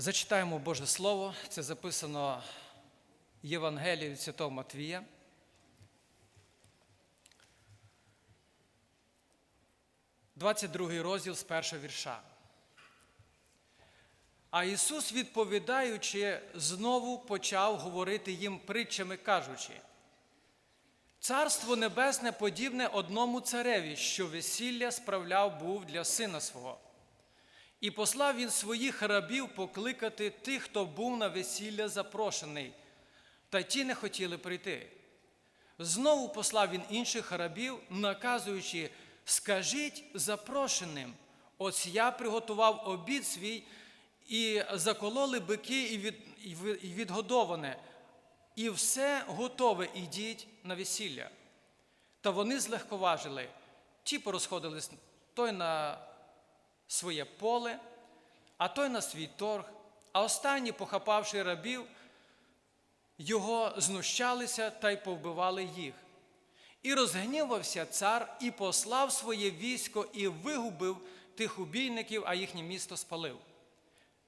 Зачитаємо Боже Слово. Це записано в Євангелії Святого Матвія. Двадцять другий розділ з першого вірша. А Ісус, відповідаючи, знову почав говорити їм притчами, кажучи: Царство Небесне подібне одному цареві, що весілля справляв був для сина свого. І послав він своїх рабів покликати тих, хто був на весілля запрошений, та ті не хотіли прийти. Знову послав він інших рабів, наказуючи, скажіть запрошеним, ось я приготував обід свій, і закололи бики і, від, і відгодоване, і все готове, ідіть на весілля. Та вони злегковажили, ті порозходились, той на своє поле, а той на свій торг, а останні, похапавши рабів, його знущалися та й повбивали їх. І розгнівався цар, і послав своє військо, і вигубив тих убійників, а їхнє місто спалив.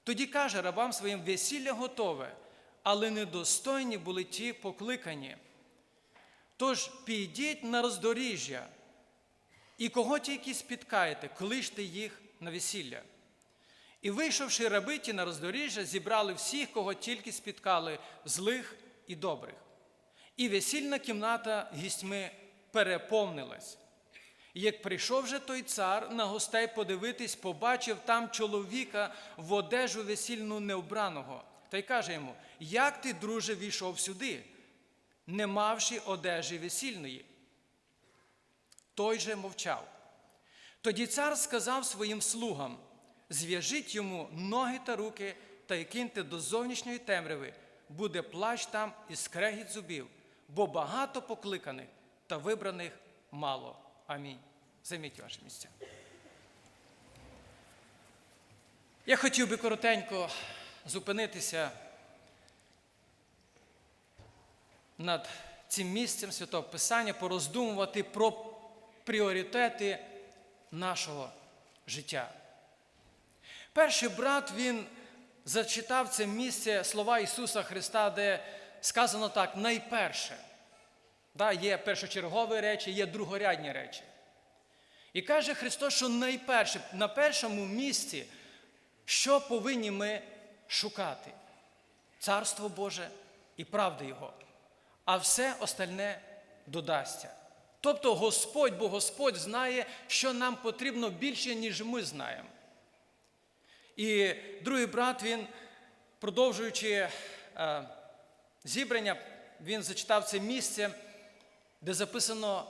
Тоді каже рабам своїм весілля готове, але недостойні були ті покликані. Тож підіть на роздоріжжя, і кого тільки спіткаєте, кличте їх на весілля. І вийшовши раби ті на роздоріжжя, зібрали всіх, кого тільки спіткали, злих і добрих. І весільна кімната гістьми переповнилась. Як прийшов же той цар на гостей подивитись, побачив там чоловіка в одежу весільну невбраного, та й каже йому: Як ти, друже, війшов сюди, не мавши одежі весільної? Той же мовчав. Тоді цар сказав своїм слугам: зв'яжіть йому ноги та руки та й киньте до зовнішньої темряви, буде плач там і скрегіт зубів, бо багато покликаних та вибраних мало. Амінь. Займіть ваші місця. Я хотів би коротенько зупинитися над цим місцем Святого Писання, пороздумувати про пріоритети нашого життя. Перший брат він зачитав це місце слова Ісуса Христа, де сказано так: найперше. Да, є першочергові речі, є другорядні речі. І каже Христос, що найперше, на першому місці, що повинні ми шукати? Царство Боже і правди Його. А все остальне додасться. Тобто Господь, бо Господь знає, що нам потрібно більше, ніж ми знаємо. І другий брат, він, продовжуючи е, зібрання, він зачитав це місце, де записано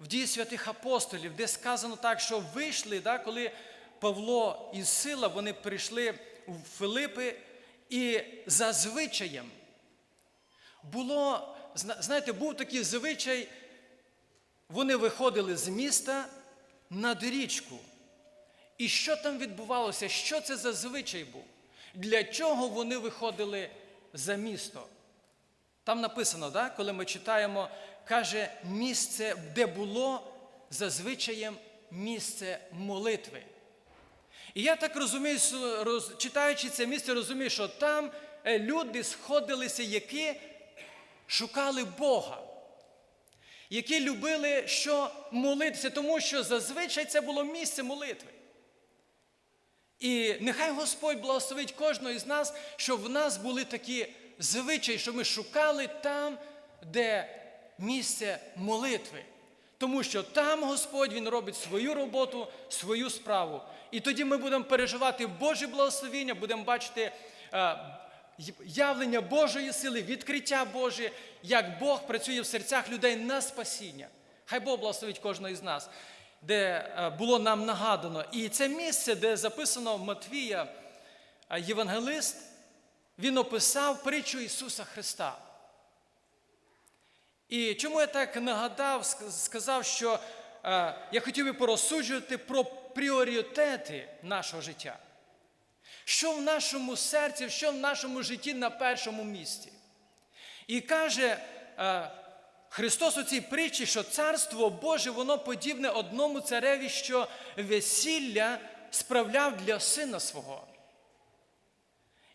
в дії святих апостолів, де сказано так, що вийшли, да, коли Павло і Сила вони прийшли у Филипи, і за звичаєм було, зна- знаєте, був такий звичай, вони виходили з міста над річку. І що там відбувалося? Що це за звичай був? Для чого вони виходили за місто? Там написано, да, коли ми читаємо, каже місце, де було за звичаєм місце молитви. І я так розумію, роз- читаючи це місце, розумію, що там е, люди сходилися, які шукали Бога, які любили що молитися, тому що зазвичай це було місце молитви. І нехай Господь благословить кожного із нас, щоб в нас були такі звичаї, що ми шукали там, де місце молитви. Тому що там Господь Він робить свою роботу, свою справу. І тоді ми будемо переживати Боже благословіння, будемо бачити е, явлення Божої сили, відкриття Боже, як Бог працює в серцях людей на спасіння. Хай Бог благословить кожного із нас, де е, було нам нагадано. І це місце, де записано Матвія, е, євангелист, він описав притчу Ісуса Христа. І чому я так нагадав, сказав, що е, я хотів би порозсуджувати про пріоритети нашого життя. Що в нашому серці, що в нашому житті на першому місці? І каже е, Христос у цій притчі, що Царство Боже, воно подібне одному цареві, що весілля справляв для сина свого.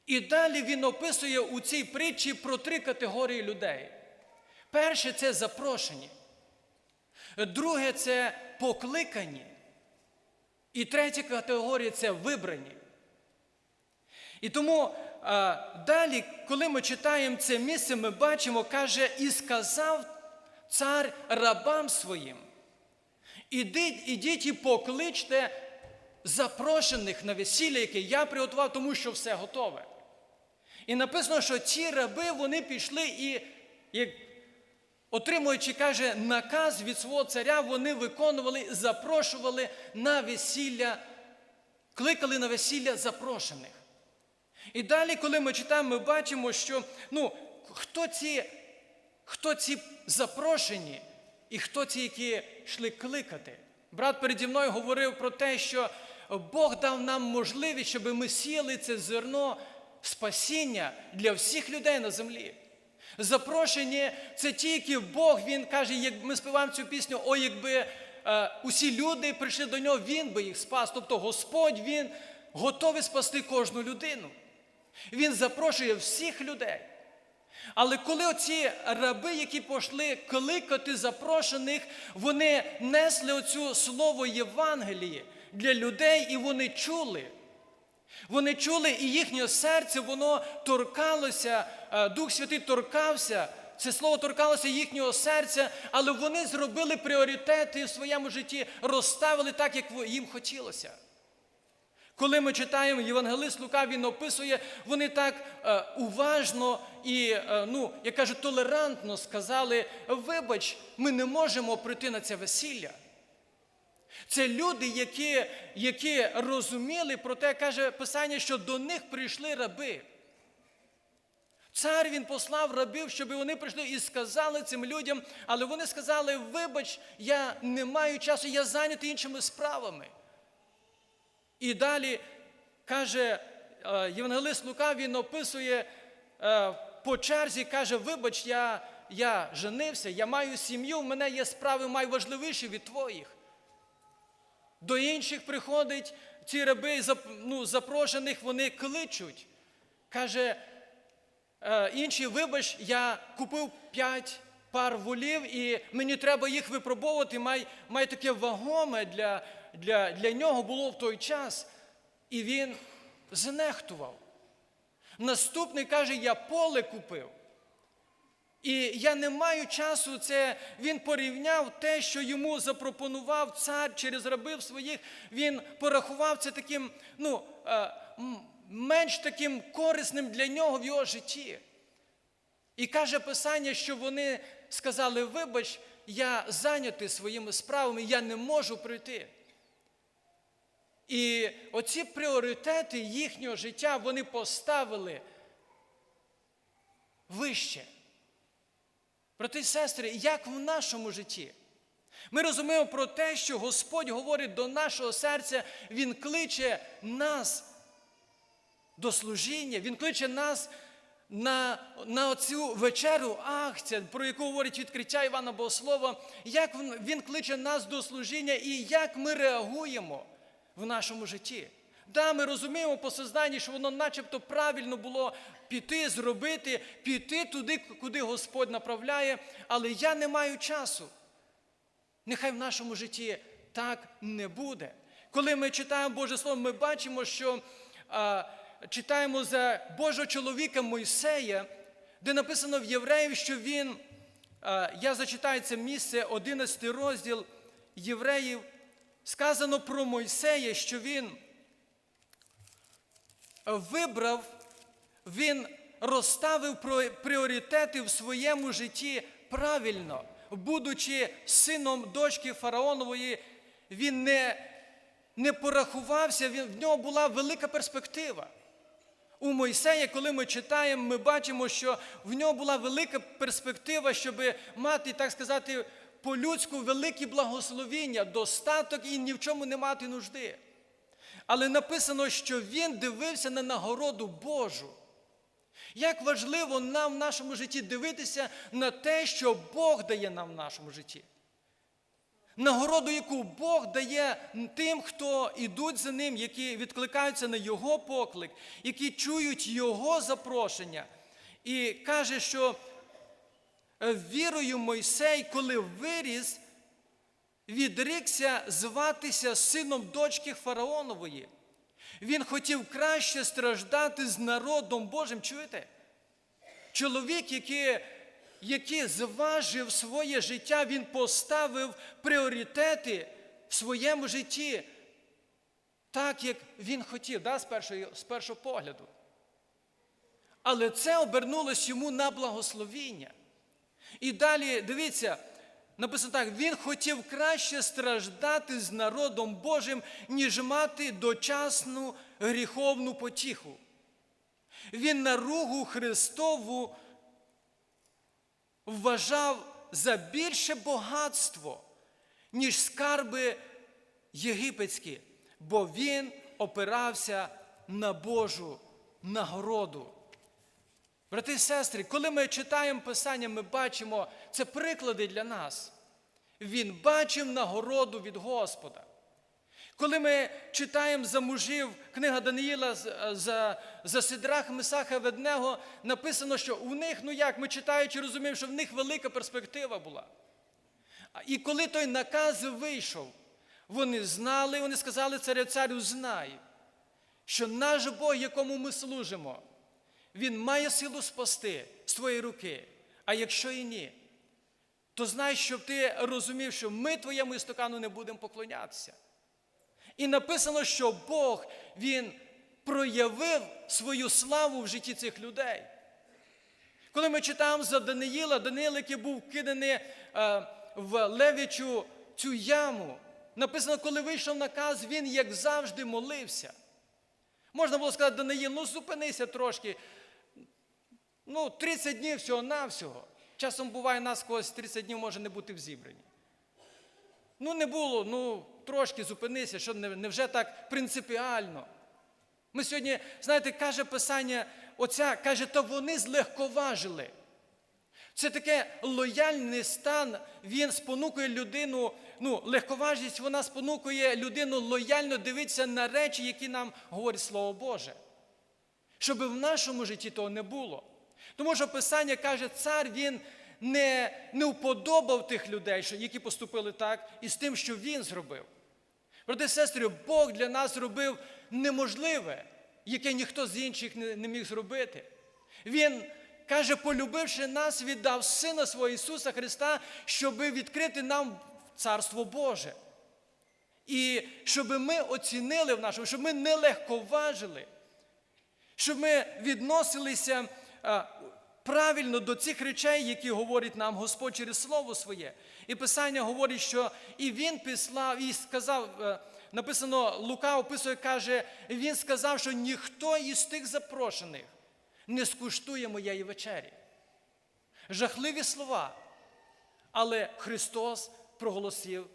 І далі він описує у цій притчі про три категорії людей. Перше це запрошені. Друге це покликані. І третя категорія це вибрані. І тому а, далі, коли ми читаємо це місце, ми бачимо, каже, і сказав цар рабам своїм. Ідіть, ідіть і покличте запрошених на весілля, яке я приготував, тому що все готове. І написано, що ці раби вони пішли і, як отримуючи, каже, наказ від свого царя, вони виконували, запрошували на весілля, кликали на весілля запрошених. І далі, коли ми читаємо, ми бачимо, що ну, хто ці, хто ці запрошені і хто ці, які йшли кликати. Брат переді мною говорив про те, що Бог дав нам можливість, щоб ми сіяли це зерно спасіння для всіх людей на землі. Запрошені це ті, які Бог, Він каже, як ми співаємо цю пісню, о, якби е, усі люди прийшли до нього, Він би їх спас. Тобто Господь Він готовий спасти кожну людину. Він запрошує всіх людей. Але коли оці раби, які пішли кликати запрошених, вони несли оцю слово Євангелії для людей, і вони чули. Вони чули, і їхнє серце, воно торкалося, е, Дух Святий торкався, це слово торкалося їхнього серця, але вони зробили пріоритети в своєму житті, розставили так, як їм хотілося. Коли ми читаємо Євангелист Лука, він описує, вони так е, уважно і, е, ну, як кажуть, толерантно сказали: вибач, ми не можемо прийти на це весілля. Це люди, які, які розуміли про те, каже Писання, що до них прийшли раби. Цар він послав рабів, щоб вони прийшли і сказали цим людям, але вони сказали: вибач, я не маю часу, я зайнятий іншими справами. І далі каже е, Євангелист Лука, він описує е, по черзі, каже: Вибач, я я женився, я маю сім'ю, в мене є справи маю важливіші від твоїх. До інших приходить ці раби, ну, запрошених, вони кличуть. Каже, е, інші, вибач, я купив п'ять пар волів, і мені треба їх випробовувати, май, май таке вагоме для для, для нього було в той час, і він знехтував. Наступний каже, я поле купив. І я не маю часу, це він порівняв те, що йому запропонував цар через рабів своїх, він порахував це таким, ну, менш таким корисним для нього в його житті. І каже Писання, що вони сказали: вибач, я зайнятий своїми справами, я не можу прийти. І оці пріоритети їхнього життя вони поставили вище. Брати і сестри, як в нашому житті? Ми розуміємо про те, що Господь говорить до нашого серця, Він кличе нас до служіння, Він кличе нас на на цю вечеру акція, про яку говорить відкриття Івана Богослова, як Він кличе нас до служіння і як ми реагуємо в нашому житті. Да, ми розуміємо по сознанні, що воно начебто правильно було піти, зробити, піти туди, куди Господь направляє, але я не маю часу. Нехай в нашому житті так не буде. Коли ми читаємо Боже Слово, ми бачимо, що а, читаємо за Божого чоловіка Мойсея, де написано в Євреїв, що він, а, я зачитаю це місце, 11 розділ Євреїв сказано про Мойсея, що він вибрав, він розставив пріоритети в своєму житті правильно, будучи сином дочки фараонової, він не не порахувався, він, в нього була велика перспектива. У Мойсея, коли ми читаємо, ми бачимо, що в нього була велика перспектива, щоб мати, так сказати, по-людську великі благословіння, достаток і ні в чому не мати нужди. Але написано, що він дивився на нагороду Божу. Як важливо нам в нашому житті дивитися на те, що Бог дає нам в нашому житті. Нагороду, яку Бог дає тим, хто ідуть за ним, які відкликаються на Його поклик, які чують Його запрошення. І каже, що е, вірою Мойсей, коли виріс, відрікся зватися сином дочки Фараонової. Він хотів краще страждати з народом Божим. Чуєте? Чоловік, який, який зважив своє життя, він поставив пріоритети в своєму житті, так, як він хотів, да, з, першої, з першого погляду. Але це обернулось йому на благословіння. І далі, дивіться, написано так: він хотів краще страждати з народом Божим, ніж мати дочасну гріховну потіху. Він наругу Христову вважав за більше багатство, ніж скарби єгипетські, бо він опирався на Божу нагороду. Брати і сестри, коли ми читаємо Писання, ми бачимо це приклади для нас. Він бачив нагороду від Господа. Коли ми читаємо за мужів книга Даниїла за, за Сидрах, Месаха Веднего, написано, що у них, ну як, ми читаючи, розуміємо, що в них велика перспектива була. І коли той наказ вийшов, вони знали, вони сказали царю царю, знай, що наш Бог, якому ми служимо, Він має силу спасти з твоєї руки. А якщо і ні, то знай, щоб ти розумів, що ми твоєму істокану не будемо поклонятися. І написано, що Бог Він проявив свою славу в житті цих людей. Коли ми читаємо за Даниїла, Даниїл, який був киданий е, в левічу цю яму, написано, коли вийшов наказ, він, як завжди, молився. Можна було сказати, Даниїл, ну зупинися трошки. Ну, 30 днів всього-навсього. Часом буває, нас когось 30 днів може не бути в зібранні. Ну, не було, ну, трошки зупинися, що невже так принципіально. Ми сьогодні, знаєте, каже Писання, оця каже, то вони злегковажили. Це таке лояльний стан, він спонукує людину, ну, легковажність, вона спонукує людину лояльно дивитися на речі, які нам говорить Слово Боже. Щоб в нашому житті того не було. Тому що Писання каже, цар він не, не уподобав тих людей, які поступили так, і з тим, що він зробив. Брати сестри, Бог для нас зробив неможливе, яке ніхто з інших не, не міг зробити. Він каже, полюбивши нас, віддав Сина свого Ісуса Христа, щоб відкрити нам Царство Боже. І щоб ми оцінили в нашому, щоб ми не легковажили, щоб ми відносилися правильно до цих речей, які говорить нам Господь через Слово Своє. І Писання говорить, що і Він післав, і сказав, е, написано, Лука описує, каже, Він сказав, що ніхто із тих запрошених не скуштує моєї вечері. Жахливі слова. Але Христос проголосив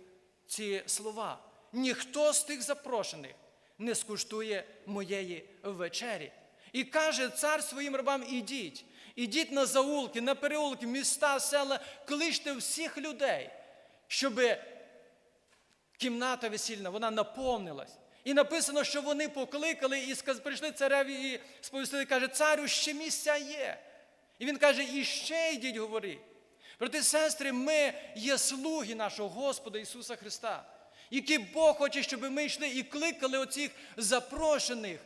ці слова. Ніхто з тих запрошених не скуштує моєї вечері. І каже цар своїм рабам: ідіть, ідіть на заулки, на переулки, міста, села, кличте всіх людей, щоб кімната весільна, вона наповнилась. І написано, що вони покликали і прийшли цареві і сповістили, каже, царю, ще місця є. І він каже, і ще йдіть говори. Брати сестри, ми є слуги нашого Господа Ісуса Христа, які Бог хоче, щоб ми йшли і кликали оцих запрошених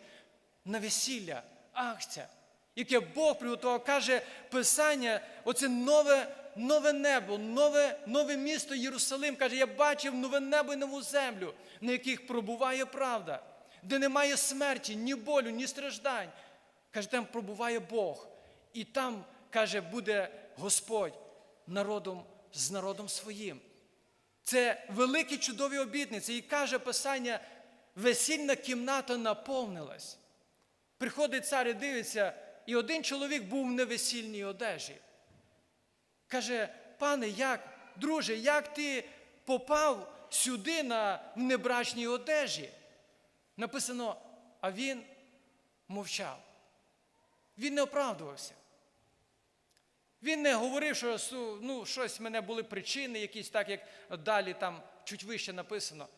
на весілля, акція, яке Бог приготував, каже Писання, оце нове нове небо, нове нове місто Єрусалим. Каже, я бачив нове небо і нову землю, на яких пробуває правда, де немає смерті, ні болю, ні страждань. Каже, там пробуває Бог. І там, каже, буде Господь народом з народом своїм. Це великі чудові обітниці. І каже Писання, весільна кімната наповнилась. Приходить цар і дивиться, і один чоловік був в невесільній одежі. Каже, пане, як, друже, як ти попав сюди на в небрачній одежі? Написано, а він мовчав. Він не оправдувався. Він не говорив, що ну, щось в мене були причини, якісь так, як далі там чуть вище написано.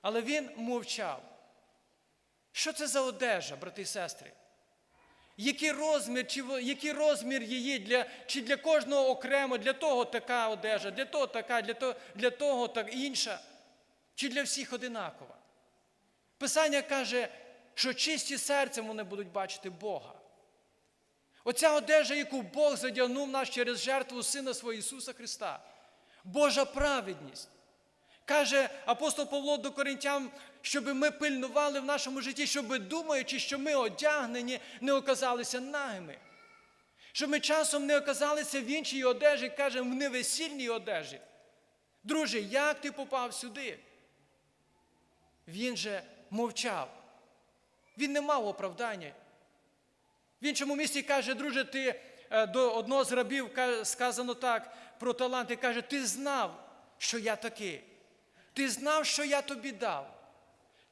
Але він мовчав. Що це за одежа, брати і сестри? Який розмір, чи який розмір її для, чи для кожного окремо, для того така одежа, для того така, для того, для того так інша, чи для всіх одинакова? Писання каже, що чисті серцем вони будуть бачити Бога. Оця одежа, яку Бог задягнув нас через жертву Сина свого Ісуса Христа. Божа праведність. Каже апостол Павло до Коринтян, щоб ми пильнували в нашому житті, щоб думаючи, що ми одягнені, не оказалися нагими. Щоб ми часом не оказалися в іншій одежі, кажемо, в невесільній одежі. Друже, як ти попав сюди? Він же мовчав. Він не мав оправдання. В іншому місці каже, друже, ти е, до одного з рабів сказано так про таланти, каже, ти знав, що я такий. Ти знав, що я тобі дав.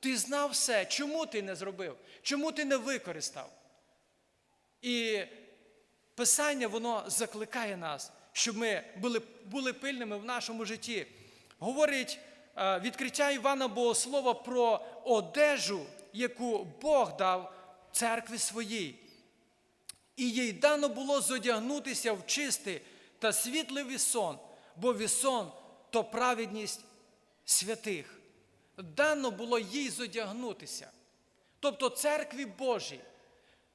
Ти знав все. Чому ти не зробив? Чому ти не використав? І Писання, воно закликає нас, щоб ми були, були пильними в нашому житті. Говорить е, відкриття Івана Богослова про одежу, яку Бог дав церкві своїй. І їй дано було зодягнутися в чистий та світлий вісон, бо вісон то праведність святих. Дано було їй зодягнутися. Тобто церкві Божій,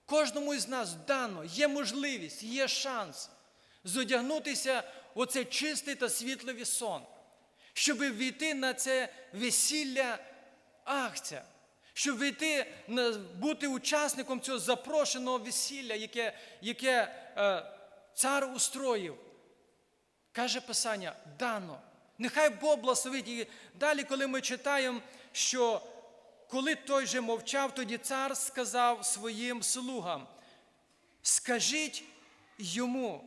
кожному із нас дано, є можливість, є шанс зодягнутися в оце чистий та світлий вісон, щоб війти на це весілля акція, щоб війти, бути учасником цього запрошеного весілля, яке, яке е, цар устроїв. Каже Писання, дано. Нехай Бог благословить. І далі, коли ми читаємо, що коли той же мовчав, тоді цар сказав своїм слугам: скажіть йому,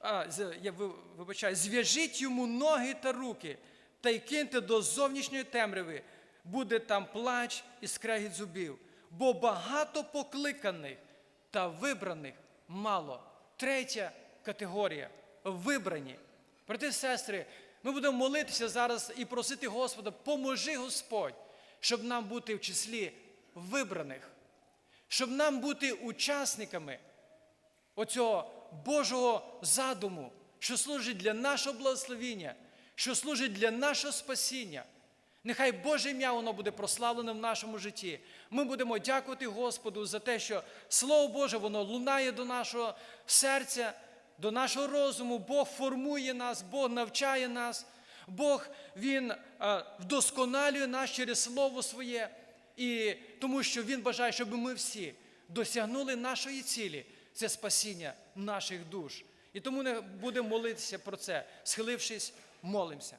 а, я вибачаю, зв'яжіть йому ноги та руки та й киньте до зовнішньої темряви, буде там плач і скрегіт зубів, бо багато покликаних та вибраних мало. Третя категорія вибрані. Брати сестри, ми будемо молитися зараз і просити Господа, поможи Господь, щоб нам бути в числі вибраних, щоб нам бути учасниками оцього Божого задуму, що служить для нашого благословіння, що служить для нашого спасіння. Нехай Боже ім'я воно буде прославлене в нашому житті. Ми будемо дякувати Господу за те, що Слово Боже, воно лунає до нашого серця, до нашого розуму. Бог формує нас, Бог навчає нас, Бог Він е, вдосконалює нас через Слово Своє. І тому що Він бажає, щоб ми всі досягнули нашої цілі це спасіння наших душ. І тому не будемо молитися про це, схилившись, молимося.